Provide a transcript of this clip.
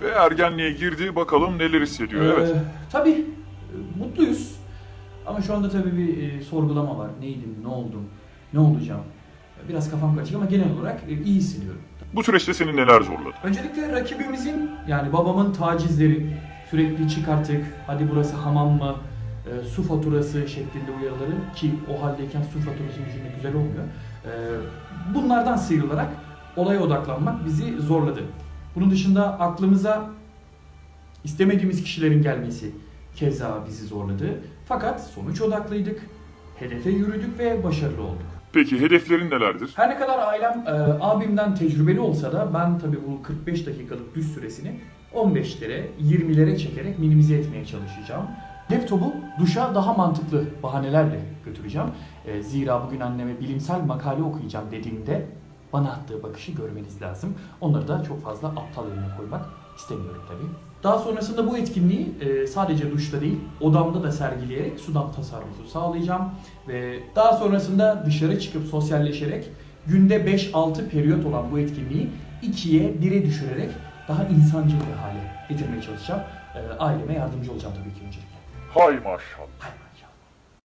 ve ergenliğe girdi. Bakalım neler hissediyor. Ee, Evet. Tabii e, mutluyuz. Ama şu anda tabii bir e, sorgulama var. Neydim, ne oldum, ne olacağım. Biraz kafam karışık ama genel olarak e, iyi hissediyorum. Bu süreçte seni neler zorladı? Öncelikle rakibimizin yani babamın tacizleri sürekli çıkartık. Hadi burası hamam mı? e, su faturası şeklinde uyarıları ki o haldeyken su faturası düşünmek güzel olmuyor. E, bunlardan sıyrılarak olaya odaklanmak bizi zorladı. Bunun dışında aklımıza istemediğimiz kişilerin gelmesi keza bizi zorladı. Fakat sonuç odaklıydık. Hedefe yürüdük ve başarılı olduk. Peki hedeflerin nelerdir? Her ne kadar ailem e, abimden tecrübeli olsa da ben tabii bu 45 dakikalık düz süresini 15'lere, 20'lere çekerek minimize etmeye çalışacağım. Laptopu duşa daha mantıklı bahanelerle götüreceğim. E, zira bugün anneme bilimsel makale okuyacağım dediğimde bana attığı bakışı görmeniz lazım. Onları da çok fazla aptal yerine koymak istemiyorum tabii. Daha sonrasında bu etkinliği e, sadece duşta değil, odamda da sergileyerek sudan tasarrufu sağlayacağım. Ve daha sonrasında dışarı çıkıp sosyalleşerek günde 5-6 periyot olan bu etkinliği 2'ye 1'e düşürerek daha insancıl bir hale getirmeye çalışacağım. E, aileme yardımcı olacağım tabii ki öncelikle. Hay maşallah. Hay